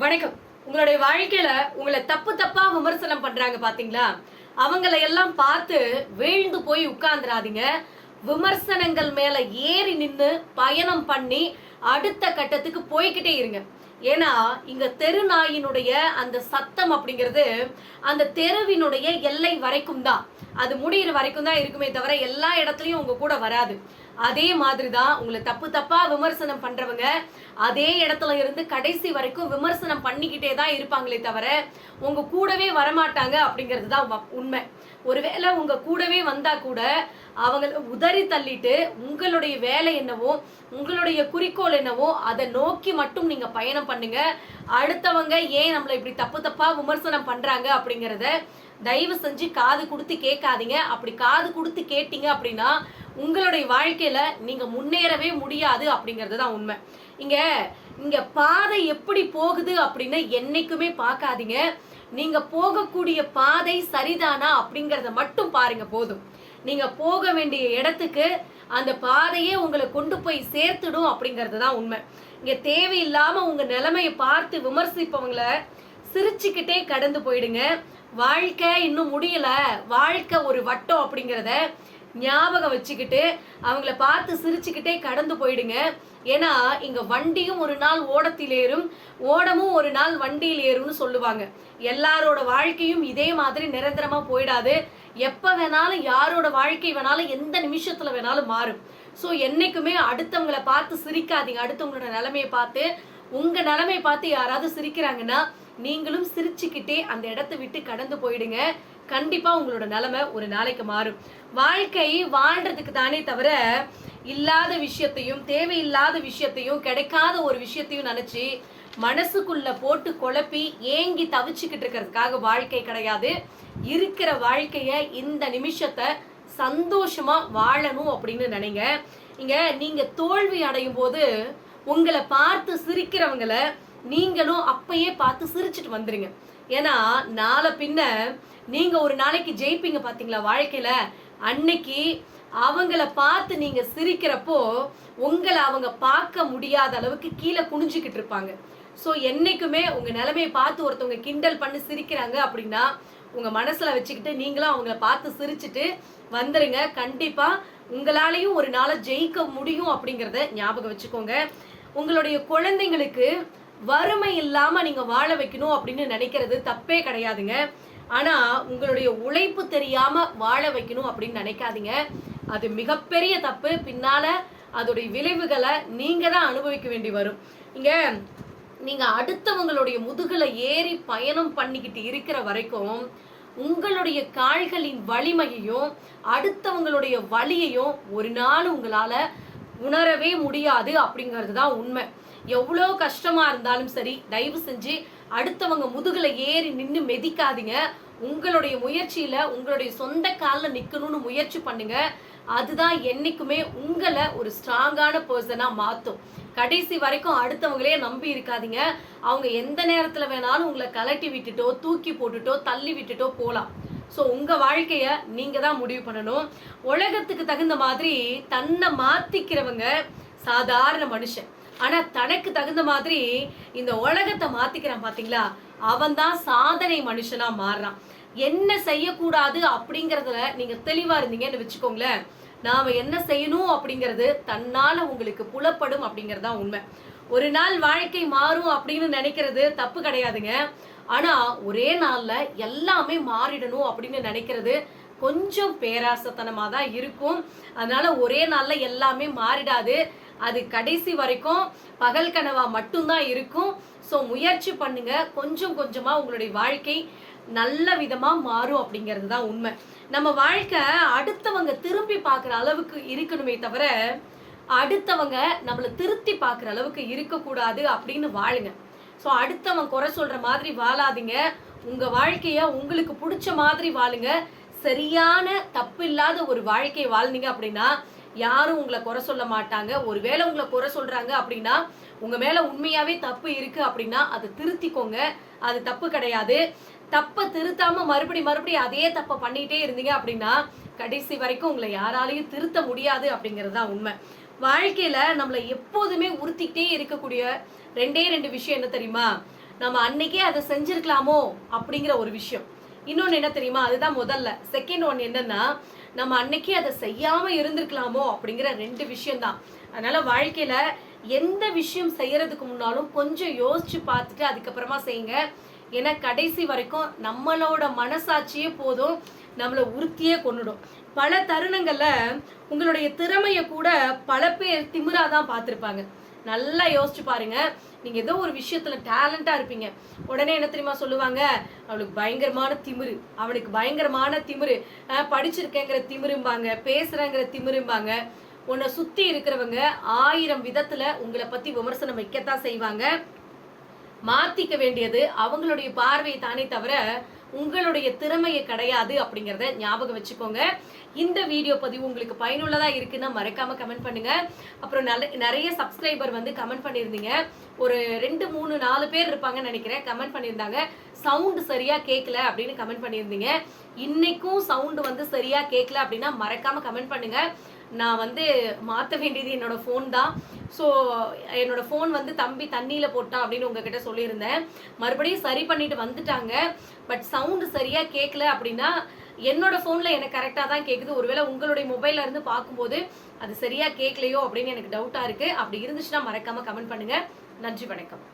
வணக்கம். உங்களுடைய வாழ்க்கையில உங்களை தப்பு தப்பா விமர்சனம் பண்றாங்க பாத்தீங்களா? அவங்கள எல்லாம் பார்த்து வீழ்ந்து போய் உட்கார்ந்துடாதீங்க விமர்சனங்கள் மேல ஏறி நின்று பயணம் பண்ணி அடுத்த கட்டத்துக்கு போய்கிட்டே இருங்க. ஏன்னா இங்க தெரு நாயினுடைய அந்த சத்தம் அப்படிங்கிறது அந்த தெருவினுடைய எல்லை வரைக்கும் தான். அது முடியிற வரைக்கும் தான் இருக்குமே தவிர எல்லா இடத்துலையும் உங்க கூட வராது. அதே மாதிரி தான் உங்களை தப்பு தப்பா விமர்சனம் பண்றவங்க அதே இடத்துல இருந்து கடைசி வரைக்கும் விமர்சனம் பண்ணிக்கிட்டே தான் இருப்பாங்களே தவிர உங்க கூடவே வரமாட்டாங்க அப்படிங்கிறது தான் வ- உண்மை. ஒருவேளை உங்க கூடவே வந்தா கூட அவங்கள உதறி தள்ளிட்டு உங்களுடைய வேலை என்னவோ உங்களுடைய குறிக்கோள் என்னவோ அதை நோக்கி மட்டும் நீங்க பயணம் பண்ணுங்க. அடுத்தவங்க ஏன் நம்மளை இப்படி தப்பு தப்பா விமர்சனம் பண்றாங்க அப்படிங்கறத தயவு செஞ்சு காது கொடுத்து கேட்காதீங்க. அப்படி காது கொடுத்து கேட்டீங்க அப்படின்னா உங்களுடைய வாழ்க்கையில நீங்க முன்னேறவே முடியாது அப்படிங்கிறது தான் உண்மை. இங்க இங்க பாதை எப்படி போகுது அப்படின்னு என்னைக்குமே பார்க்காதீங்க. நீங்க போகக்கூடிய பாதை சரிதானா அப்படிங்கறத மட்டும் பாருங்க போதும். நீங்க போக வேண்டிய இடத்துக்கு அந்த பாதையே உங்களை கொண்டு போய் சேர்த்துடும் அப்படிங்கிறது தான் உண்மை. இங்க தேவையில்லாம உங்க நிலைமையை பார்த்து விமர்சிப்பவங்கள சிரிச்சுக்கிட்டே கடந்து போயிடுங்க. வாழ்க்கை இன்னும் முடியல. வாழ்க்கை ஒரு வட்டம் அப்படிங்கிறத ஞாபகம் வச்சுக்கிட்டு அவங்கள பார்த்து சிரிச்சுக்கிட்டே கடந்து போயிடுங்க. ஏன்னா இங்க வண்டியும் ஒரு நாள் ஓடத்தில் ஏறும் ஓடமும் ஒரு நாள் வண்டியில் ஏறும்னு சொல்லுவாங்க. எல்லாரோட வாழ்க்கையும் இதே மாதிரி நிரந்தரமா போயிடாது. எப்ப வேணாலும் யாரோட வாழ்க்கை வேணாலும் எந்த நிமிஷத்துல வேணாலும் மாறும். ஸோ என்னைக்குமே அடுத்தவங்கள பார்த்து சிரிக்காதீங்க. அடுத்தவங்களோட நிலைமையை பார்த்து உங்க நிலைமையை பார்த்து யாராவது சிரிக்கிறாங்கன்னா நீங்களும் சிரிச்சுக்கிட்டே அந்த இடத்த விட்டு கடந்து போயிடுங்க. கண்டிப்பா உங்களோட நிலைமை ஒரு நாளைக்கு மாறும். வாழ்க்கை வாழ்றதுக்கு தானே தவிர இல்லாத விஷயத்தையும் தேவையில்லாத விஷயத்தையும் கிடைக்காத ஒரு விஷயத்தையும் நினைச்சு மனசுக்குள்ள போட்டு குழப்பி ஏங்கி தவிச்சுக்கிட்டு இருக்கிறதுக்காக வாழ்க்கை கிடையாது. இருக்கிற வாழ்க்கைய இந்த நிமிஷத்தை சந்தோஷமா வாழணும் அப்படின்னு நினைங்க. இங்க நீங்க தோல்வி அடையும் போது உங்களை பார்த்து சிரிக்கிறவங்கள நீங்களும் அப்பயே பார்த்து சிரிச்சிட்டு வந்துருங்க. ஏன்னா நாளை பின்ன நீங்கள் ஒரு நாளைக்கு ஜெயிப்பீங்க பார்த்தீங்களா வாழ்க்கையில்? அன்னைக்கு அவங்கள பார்த்து நீங்கள் சிரிக்கிறப்போ உங்களை அவங்க பார்க்க முடியாத அளவுக்கு கீழே குனிஞ்சுக்கிட்டு இருப்பாங்க. ஸோ என்றைக்குமே உங்கள் நிலைமையை பார்த்து ஒருத்தவங்க கிண்டல் பண்ணி சிரிக்கிறாங்க அப்படின்னா உங்கள் மனசில் வச்சுக்கிட்டு நீங்களும் அவங்கள பார்த்து சிரிச்சிட்டு வந்துடுங்க கண்டிப்பாக உங்களாலையும் ஒரு நாளை ஜெயிக்க முடியும் அப்படிங்கிறத ஞாபகம் வச்சுக்கோங்க. உங்களுடைய குழந்தைங்களுக்கு வறுமை இல்லாமல் நீங்கள் வாழ வைக்கணும் அப்படின்னு நினைக்கிறது தப்பே கிடையாதுங்க. ஆனால் உங்களுடைய உழைப்பு தெரியாமல் வாழ வைக்கணும் அப்படின்னு நினைக்காதீங்க. அது மிகப்பெரிய தப்பு. பின்னால் அதோடைய விளைவுகளை நீங்கள் தான் அனுபவிக்க வேண்டி வரும். இங்கே நீங்கள் அடுத்தவங்களுடைய முதுகில் ஏறி பயணம் பண்ணிக்கிட்டு இருக்கிற வரைக்கும் உங்களுடைய கால்களின் வலிமையையும் அடுத்தவங்களுடைய வலியையும் ஒரு நாள் உங்களால் உணரவே முடியாது அப்படிங்கிறது தான் உண்மை. எவ்வளோ கஷ்டமாக இருந்தாலும் சரி தயவு செஞ்சு அடுத்தவங்க முதுகில் ஏறி நின்று மெதிக்காதீங்க. உங்களுடைய முயற்சியில் உங்களுடைய சொந்த காலில் நிற்கணும்னு முயற்சி பண்ணுங்க. அதுதான் என்றைக்குமே உங்களை ஒரு ஸ்ட்ராங்கான பர்சனாக மாற்றும் கடைசி வரைக்கும் அடுத்தவங்களே நம்பி இருக்காதீங்க. அவங்க எந்த நேரத்தில் வேணாலும் உங்களை கலட்டி விட்டுட்டோ தூக்கி போட்டுட்டோ தள்ளி விட்டுட்டோ போகலாம் ஸோ உங்கள் வாழ்க்கையை நீங்கள் தான் முடிவு பண்ணணும். உலகத்துக்கு தகுந்த மாதிரி தன்னை மாற்றிக்கிறவங்க சாதாரண மனுஷன். ஆனா தனக்கு தகுந்த மாதிரி இந்த உலகத்தை மாத்திக்கிறான் பாத்தீங்களா? அவன் தான் சாதனை மனுஷனா மாறுறான். என்ன செய்யக்கூடாது அப்படிங்கறதுல நீங்க தெளிவா இருந்தீங்கன்னு வச்சுக்கோங்களேன். நாம என்ன செய்யணும் அப்படிங்கிறது தன்னால உங்களுக்கு புலப்படும் அப்படிங்கிறது தான் உண்மை. ஒரு நாள் வாழ்க்கை மாறும் அப்படின்னு நினைக்கிறது தப்பு கிடையாதுங்க. ஆனா ஒரே நாள்ல எல்லாமே மாறிடணும் அப்படின்னு நினைக்கிறது கொஞ்சம் பேராசத்தனமா தான் இருக்கும். அதனால ஒரே நாள்ல எல்லாமே மாறிடாது. அது கடைசி வரைக்கும் பகல் கனவா மட்டும்தான் இருக்கும். ஸோ முயற்சி பண்ணுங்க. கொஞ்சம் கொஞ்சமா உங்களுடைய வாழ்க்கை நல்ல விதமா மாறும் அப்படிங்கிறது தான் உண்மை. நம்ம வாழ்க்கை அடுத்தவங்க திரும்பி பார்க்குற அளவுக்கு இருக்கணுமே தவிர அடுத்தவங்க நம்மளை திருத்தி பார்க்குற அளவுக்கு இருக்கக்கூடாது அப்படின்னு வாழுங்க. ஸோ அடுத்தவன் குறை சொல்கிற மாதிரி வாழாதீங்க. உங்கள் வாழ்க்கையை உங்களுக்கு பிடிச்ச மாதிரி வாழுங்க. சரியான தப்பு இல்லாத ஒரு வாழ்க்கையை வாழ்ந்தீங்க அப்படின்னா யாரும் உங்களை குறை சொல்ல மாட்டாங்க. ஒருவேளை உங்களை குறை சொல்றாங்க அப்படின்னா உங்க மேல உண்மையாவே தப்பு இருக்கு அப்படின்னா அதை திருத்திக்கோங்க. அது தப்பு கிடையாது. தப்பை திருத்தாம மறுபடி மறுபடியும் அதே தப்பை பண்ணிட்டே இருந்தீங்க அப்படின்னா கடைசி வரைக்கும் உங்களை யாராலையும் திருத்த முடியாது அப்படிங்கிறது தான் உண்மை. வாழ்க்கையில நம்மளை எப்போதுமே உறுத்திக்கிட்டே இருக்கக்கூடிய ரெண்டே ரெண்டு விஷயம் என்ன தெரியுமா? நம்ம அன்னைக்கே அதை செஞ்சிருக்கலாமோ அப்படிங்கிற ஒரு விஷயம். இன்னொன்று என்ன தெரியுமா? அதுதான் முதல்ல. செகண்ட் ஒன் என்னன்னா நம்ம அன்னைக்கு அதை செய்யாம இருந்திருக்கலாமோ அப்படிங்கிற ரெண்டு விஷயம் தான் அதனால வாழ்க்கையில எந்த விஷயம் செய்யறதுக்கு முன்னாலும் கொஞ்சம் யோசிச்சு பார்த்துட்டு அதுக்கப்புறமா செய்யுங்க. ஏன்னா கடைசி வரைக்கும் நம்மளோட மனசாட்சியே போதும். நம்மளை உறுத்தியே கொண்டுடும். பல தருணங்கள்ல உங்களுடைய திறமையை கூட பல பேர் திமிரா தான் பார்த்துருப்பாங்க. நல்லா யோசிச்சு பாருங்க. நீங்க ஏதோ ஒரு விஷயத்துல டேலண்டா இருப்பீங்க. உடனே என்ன தெரியுமா சொல்லுவாங்க? அவளுக்கு பயங்கரமான திமிரு. அவனுக்கு பயங்கரமான திமிரு. படிச்சிருக்கேங்கிற திமிரும்பாங்க பேசுறேங்கிற திமிரும்பாங்க. உன்னை சுத்தி இருக்கிறவங்க ஆயிரம் விதத்துல உங்களை பத்தி விமர்சனம் வைக்கத்தான் செய்வாங்க. மாத்திக்க வேண்டியது அவங்களுடைய பார்வையை தானே தவிர உங்களுடைய திறமையை கிடையாது அப்படிங்கிறத ஞாபகம் வச்சுக்கோங்க. இந்த வீடியோ பதிவு உங்களுக்கு பயனுள்ளதா இருக்குன்னா மறக்காம கமெண்ட் பண்ணுங்க. அப்புறம் நல்ல நிறைய சப்ஸ்கிரைபர் வந்து கமெண்ட் பண்ணியிருந்தீங்க. ஒரு ரெண்டு மூணு நாலு பேர் இருப்பாங்கன்னு நினைக்கிறேன். கமெண்ட் பண்ணியிருந்தாங்க. சவுண்டு சரியா கேட்கல அப்படின்னு கமெண்ட் பண்ணியிருந்தீங்க. இன்னைக்கும் சவுண்டு வந்து சரியா கேட்கல அப்படின்னா மறக்காம கமெண்ட் பண்ணுங்க. நான் வந்து மாற்ற வேண்டியது என்னோட ஃபோன் தான். ஸோ என்னோட ஃபோன் வந்து தம்பி தண்ணியில் போட்டான் அப்படின்னு உங்ககிட்ட சொல்லியிருந்தேன். மறுபடியும் சரி பண்ணிட்டு வந்துட்டாங்க. பட் சவுண்டு சரியாக கேட்கல அப்படின்னா என்னோட ஃபோனில் எனக்கு கரெக்டாக தான் கேட்குது ஒருவேளை உங்களுடைய மொபைலில் இருந்து பார்க்கும்போது அது சரியாக கேட்கலையோ அப்படின்னு எனக்கு டவுட்டாக இருக்குது அப்படி இருந்துச்சுன்னா மறக்காமல் கமெண்ட் பண்ணுங்கள் நன்றி வணக்கம்.